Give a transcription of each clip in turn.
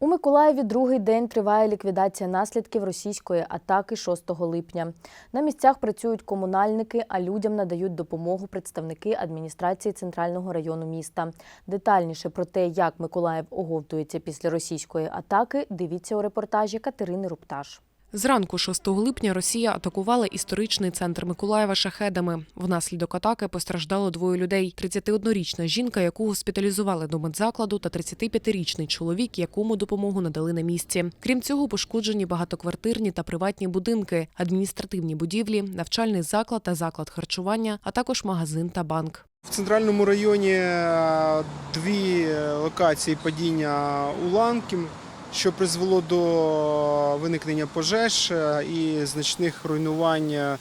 У Миколаєві другий день триває ліквідація наслідків російської атаки 6 липня. На місцях працюють комунальники, а людям надають допомогу представники адміністрації центрального району міста. Детальніше про те, як Миколаїв оговтується після російської атаки, дивіться у репортажі Катерини Рупташ. Зранку 6 липня Росія атакувала історичний центр Миколаєва шахедами. Внаслідок атаки постраждало двоє людей: – 31-річна жінка, яку госпіталізували до медзакладу, та 35-річний чоловік, якому допомогу надали на місці. Крім цього, пошкоджені багатоквартирні та приватні будинки, адміністративні будівлі, навчальний заклад та заклад харчування, а також магазин та банк. В центральному районі е, дві локації падіння уламків, що призвело до виникнення пожеж е, і значних руйнувань е,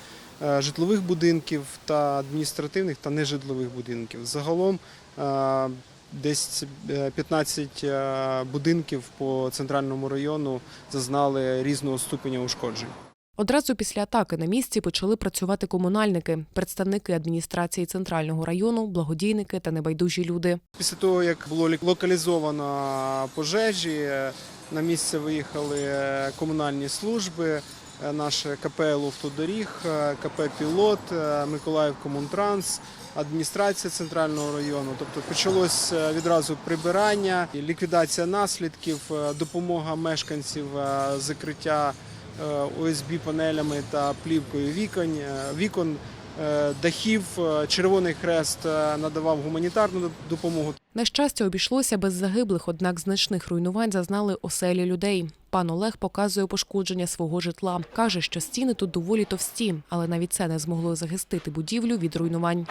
житлових будинків та адміністративних та нежитлових будинків. Загалом е, десь е, 15 е, будинків по центральному району зазнали різного ступеня ушкоджень. Одразу після атаки на місці почали працювати комунальники, представники адміністрації центрального району, благодійники та небайдужі люди. Після того, як було локалізовано пожежі, е, на місце виїхали е, комунальні служби, е, наше КП «Луфтодоріг», е, КП Пілот, Миколаїв Комунтранс, адміністрація центрального району. Тобто почалось відразу прибирання, ліквідація наслідків, допомога мешканців, закриття е, ОСБ панелями та плівкою вікон, е, вікон е, дахів. Е, Червоний Хрест е, надавав гуманітарну допомогу. На щастя, обійшлося без загиблих, однак значних руйнувань зазнали оселі людей. Пан Олег показує пошкодження свого житла. Каже, що стіни тут доволі товсті, але навіть це не змогло захистити будівлю від руйнувань.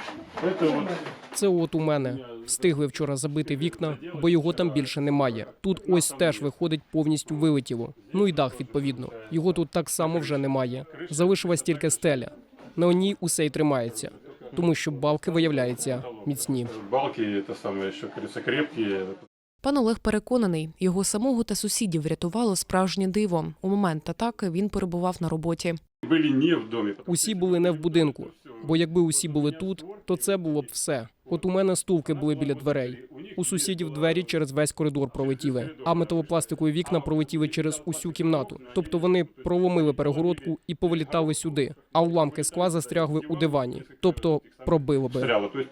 Це от у мене. Встигли вчора забити вікна, бо його там більше немає. Тут ось теж виходить повністю вилетіло. Ну і дах, відповідно. Його тут так само вже немає. Залишилась тільки стеля. На ній усе й тримається, тому що балки виявляються міцні. Балки самое еще, как говорится. Пан Олег переконаний, його самого та сусідів врятувало справжнє диво. У момент атаки він перебував на роботі. Были не в доме. Усі були не в будинку, бо якби усі були тут, то це було б все. От у мене стовки були біля дверей. У сусідів двері через весь коридор пролетіли, а металопластикові вікна пролетіли через усю кімнату. Тобто вони проломили перегородку і повилітали сюди, а уламки скла застрягли у дивані, тобто пробило би. Стреляло. То есть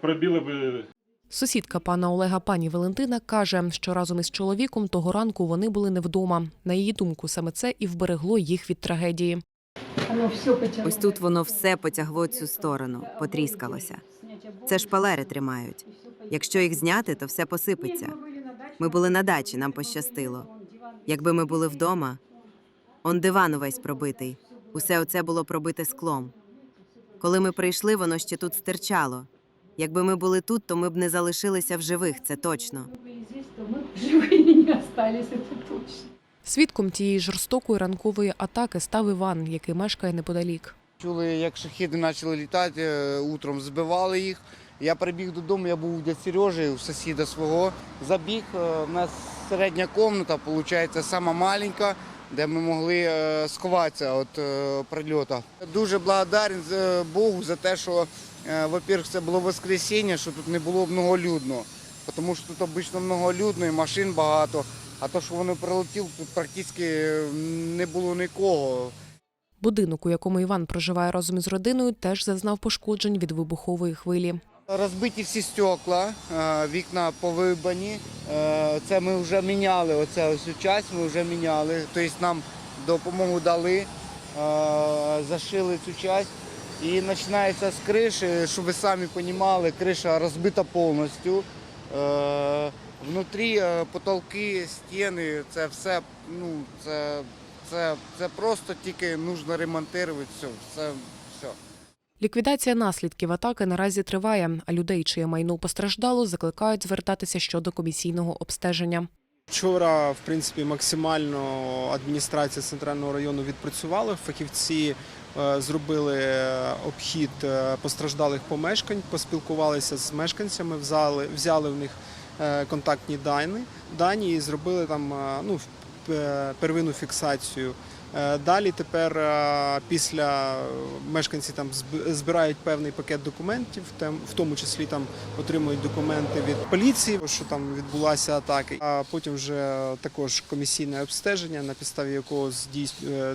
Сусідка пана Олега, пані Валентина, каже, що разом із чоловіком того ранку вони були не вдома. На її думку, саме це і вберегло їх від трагедії. Ось тут воно все потягло цю сторону, потріскалося. Це шпалери тримають. Якщо їх зняти, то все посипеться. Ми були на дачі, нам пощастило. Якби ми були вдома, он диван увесь пробитий. Усе оце було пробите склом. Коли ми прийшли, воно ще тут стирчало. Якби ми були тут, то ми б не залишилися в живих, це точно. здесь, то мы живые не остались, это точно. Свідком тієї жорстокої ранкової атаки став Іван, який мешкає неподалік. Чули, як шахіди почали літати, е, утром збивали їх. Я прибіг додому, я був у дядь Сережі, у сусіда свого. Забіг, е, в нас середня кімната, виходить, сама маленька, де ми могли е, сховатися від е, прильоту. Дуже благодарен е, Богу за те, що, е, во-первых, це було воскресіння, що тут не було многолюдно. Тому що тут обично многолюдно і машин багато. А то, що вони прилетіли, тут практично не було нікого. Будинок, у якому Іван проживає разом із родиною, теж зазнав пошкоджень від вибухової хвилі. Розбиті всі стекла, е, вікна повибані. Е, Це ми вже міняли. Оце ось часть ми вже міняли. Тобто нам допомогу дали, е, зашили цю часть. І починається з криші, щоб ви самі розуміли, криша розбита повністю. Внутрі потолки, стіни, це все, ну, це, це, це просто тільки потрібно ремонтувати все. Це все. Ліквідація наслідків атаки наразі триває, а людей, чиє майно постраждало, закликають звертатися щодо комісійного обстеження. Вчора, в принципі, максимально адміністрація центрального району відпрацювала. Фахівці е, зробили е, обхід е, постраждалих помешкань, поспілкувалися з мешканцями, взяли, взяли в них контактні дані, дані і зробили там ну, первинну фіксацію Е, Далі тепер е, після мешканці там збирають певний пакет документів, в тому числі там отримують документи від поліції, що там відбулася атака. А потім вже також комісійне обстеження, на підставі якого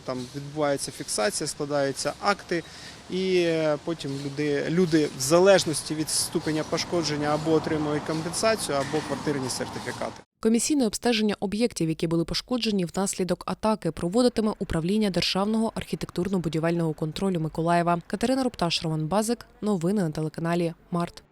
там відбувається фіксація, складаються акти. І е, потім люди, люди в залежності від ступеня пошкодження або отримують компенсацію, або квартирні сертифікати. Комісійне обстеження об'єктів, які були пошкоджені внаслідок атаки, проводитиме управління Державного архітектурно-будівельного контролю Миколаєва. Катерина Рупташ, Роман Базик. Новини на телеканалі Март.